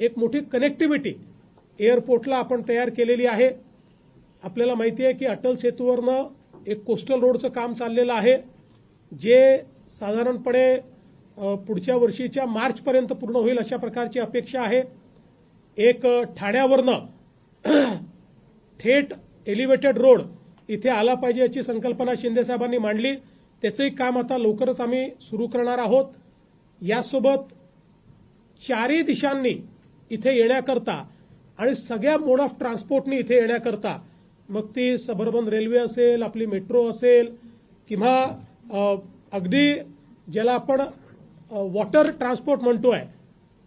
एक मोठी कनेक्टिव्हिटी एअरपोर्टला आपण तयार केलेली आहे. आपल्याला माहिती आहे की अटल सेतूवरनं एक कोस्टल रोडचं काम चाललेलं आहे जे साधारणपणे पुढच्या वर्षीच्या मार्चपर्यंत पूर्ण होईल अशा प्रकारची अपेक्षा आहे. एक ठाण्यावरनं थेट एलिव्हेटेड रोड इथे आला पाहिजे याची संकल्पना शिंदेसाहेबांनी मांडली. त्याचंही काम आता लवकरच आम्ही सुरू करणार आहोत. यासोबत चारही दिशांनी इथे येण्याकरता आणि सगळ्या मोड ऑफ ट्रान्सपोर्टनी इथे येण्याकरता मग ती सबर्बन रेल्वे असेल आपली मेट्रो असेल किंवा अगदी ज्याला आपण वॉटर ट्रान्सपोर्ट म्हणतोय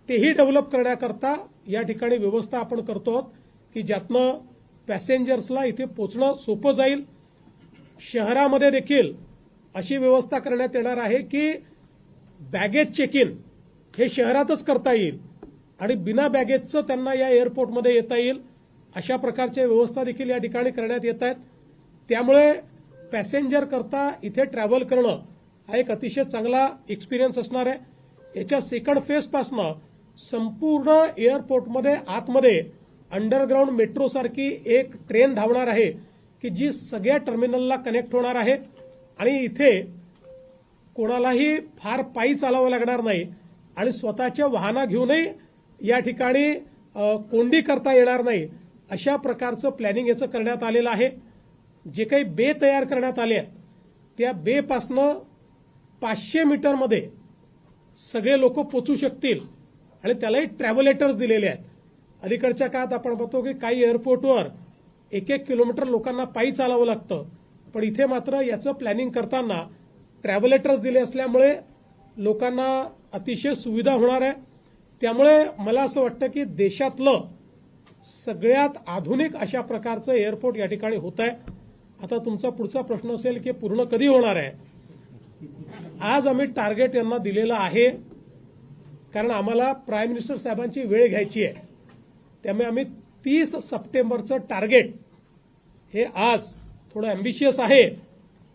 तेही डेव्हलप करण्याकरता या ठिकाणी व्यवस्था आपण करतो आहोत की ज्यातनं पॅसेंजर्सला इथे पोचणं सोपं जाईल. शहरामध्ये देखील अशी व्यवस्था करण्यात येणार आहे की बॅगेज चेक इन हे शहरातच करता येईल. आणि बिना बॅगेजचं त्यांना या एअरपोर्टमध्ये येता येईल. अशा प्रकारच्या व्यवस्था देखील या ठिकाणी करण्यात येत आहेत. त्यामुळे पॅसेंजर करता इथे ट्रॅव्हल करणं हा एक अतिशय चांगला एक्सपिरियन्स असणार आहे. याच्या सेकंड फेजपासनं संपूर्ण एअरपोर्टमध्ये आतमध्ये अंडरग्राऊंड मेट्रोसारखी एक ट्रेन धावणार आहे की जी सगळ्या टर्मिनलला कनेक्ट होणार आहे. आणि इथे कोणालाही फार पायी चालावं लागणार नाही. आणि स्वतःच्या वाहनं घेऊनही या ठिकाणी कोंडी करता येणार नाही. अशा प्रकारचं प्लॅनिंग याचं करण्यात आलेलं आहे. जे काही बे तयार करण्यात आले आहेत त्या बेपासनं पाचशे मीटरमध्ये सगळे लोक पोचू शकतील. आणि त्यालाही ट्रॅव्हलेटर्स दिलेले आहेत. अलीकडच्या काळात आपण बघतो की काही एअरपोर्टवर एक एक किलोमीटर लोकांना पायी चालावं लागतं. पण इथे मात्र याचं प्लॅनिंग करताना ट्रॅव्हलेटर्स दिले असल्यामुळे लोकांना अतिशय सुविधा होणार आहे. त्यामुळे मला असं वाटतं की देशातलं सगळ्यात आधुनिक अशा प्रकारचं एअरपोर्ट या ठिकाणी होत आहे. आता तुमचा पुढचा प्रश्न असेल की पूर्ण कधी होणार आहे? आज आम्ही टार्गेट यांना दिलेलं आहे. कारण आम्हाला प्राईम मिनिस्टर साहेबांची वेळ घ्यायची आहे. त्यामुळे आम्ही तीस सप्टेंबरचं टार्गेट हे आज थोडं अँबिशियस आहे.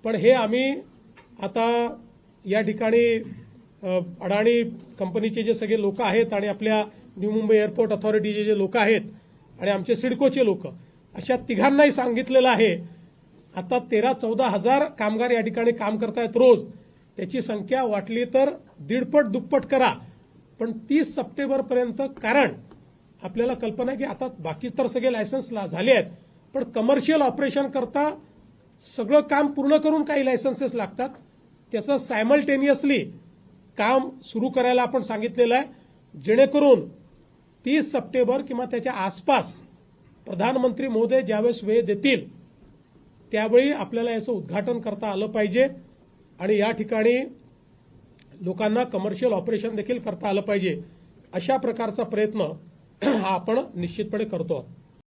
पण हे आम्ही आता या ठिकाणी अडाणी कंपनीचे जे सगळे लोक आहेत आणि आपल्या न्यू मुंबई एअरपोर्ट अथॉरिटीचे जे लोक आहेत आणि आमचे सिडकोचे लोक अशा तिघांनाही सांगितलेलं आहे आता तेरा चौदा हजार कामगार या ठिकाणी काम करतायत रोज. त्याची संख्या वाटली तर दीडपट दुप्पट करा पण तीस सप्टेंबरपर्यंत कारण आपल्याला कल्पना आहे की आता बाकी तर सगळे लायसन्स झाले आहेत पण कमर्शियल ऑपरेशन करता सगळं काम पूर्ण करून काही लायसन्सेस लागतात त्याचं सायमल्टेनियसली काम सुरू करायला आपण सांगितलेलं आहे. जेणेकरून तीस सप्टेंबर किंवा त्याच्या आसपास प्रधानमंत्री मोदी ज्यावेळेस वेळ देतील त्यावेळी आपल्याला याचं उद्घाटन करता आलं पाहिजे. आणि या ठिकाणी लोकांना कमर्शियल ऑपरेशन देखील करता आलं पाहिजे. अशा प्रकारचा प्रयत्न हा आपण निश्चितपणे करतो आहोत.